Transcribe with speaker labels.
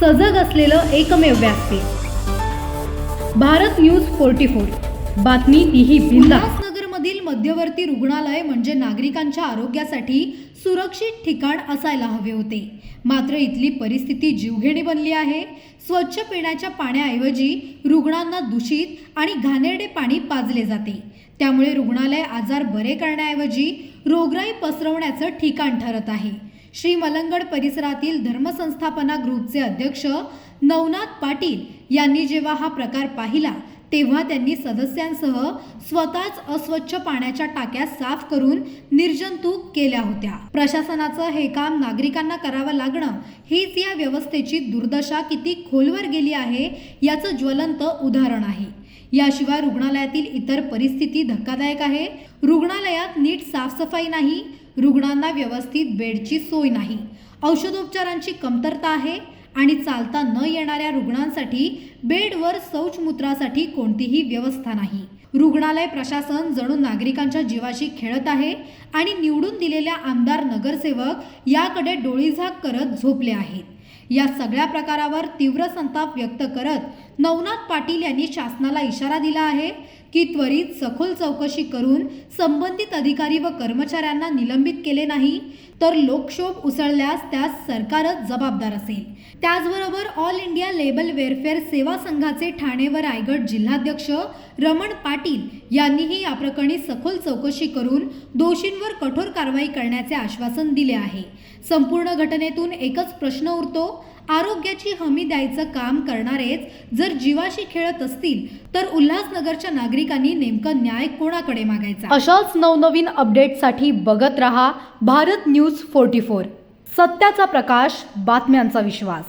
Speaker 1: सजग असलेलं एकमेव व्यासपीठ भारत न्यूज फोर्टी फोर. बातमी तीही बिंदास नगरमधील मध्यवर्ती रुग्णालय म्हणजे नागरिकांच्या आरोग्यासाठी सुरक्षित ठिकाण असायला हवे होते. मात्र इथली परिस्थिती जीवघेणी बनली आहे. स्वच्छ पिण्याच्या पाण्याऐवजी रुग्णांना दूषित आणि घाणेरडे पाणी पाजले जाते. त्यामुळे रुग्णालय आजार बरे करण्याऐवजी रोगराई पसरवण्याचं ठिकाण ठरत आहे. श्री मलंगड परिसरातील धर्मसंस्थापना ग्रुपचे अध्यक्ष नवनाथ पाटील यांनी जेव्हा हा प्रकार पाहिला तेव्हा त्यांनी सदस्यांसह स्वतःच अस्वच्छ पाण्याच्या टाक्या साफ करून निर्जंतुक केल्या होत्या. प्रशासनाचं हे काम नागरिकांना करावं लागणं हीच या व्यवस्थेची दुर्दशा किती खोलवर गेली आहे याचं ज्वलंत उदाहरण आहे. याशिवाय रुग्णालयातील इतर परिस्थिती धक्कादायक आहे. रुग्णालयात नीट साफसफाई नाही रुग्णांना व्यवस्थित बेडची सोय नाही. औषधोपचारांची कमतरता आहे आणि चालता न येणाऱ्या रुग्णांसाठी बेडवर शौचमूत्रासाठी कोणतीही व्यवस्था नाही. रुग्णालय प्रशासन जणू नागरिकांच्या जीवाशी खेळत आहे आणि निवडून दिलेल्या आमदार नगरसेवक याकडे डोळीझाक करत झोपले आहेत. या सगळ्या प्रकारावर तीव्र संताप व्यक्त करत नवनाथ पाटील यांनी शासनाला इशारा दिला आहे की त्वरित सखोल चौकशी करून संबंधित अधिकारी व कर्मचाऱ्यांना निलंबित केले नाही तर लोकक्षोभ उसळल्यास त्यास सरकारच जबाबदार असेल. त्याचबरोबर ऑल इंडिया लेबल वेलफेअर सेवा संघाचे ठाणे व रायगड जिल्हाध्यक्ष रमण पाटील यांनीही या प्रकरणी सखोल चौकशी करून दोषींवर कठोर कारवाई करण्याचे आश्वासन दिले आहे. संपूर्ण घटनेतून एकच प्रश्न उरतो आरोग्याची हमी द्यायचं काम करणारेच जर जीवाशी खेळत असतील तर उल्हासनगरच्या नागरिकांनी नेमकं न्याय कोणाकडे मागायचा? अशाच नवनवीन अपडेटसाठी बघत रहा भारत न्यूज फोर्टी फोर. सत्याचा प्रकाश बातम्यांचा विश्वास.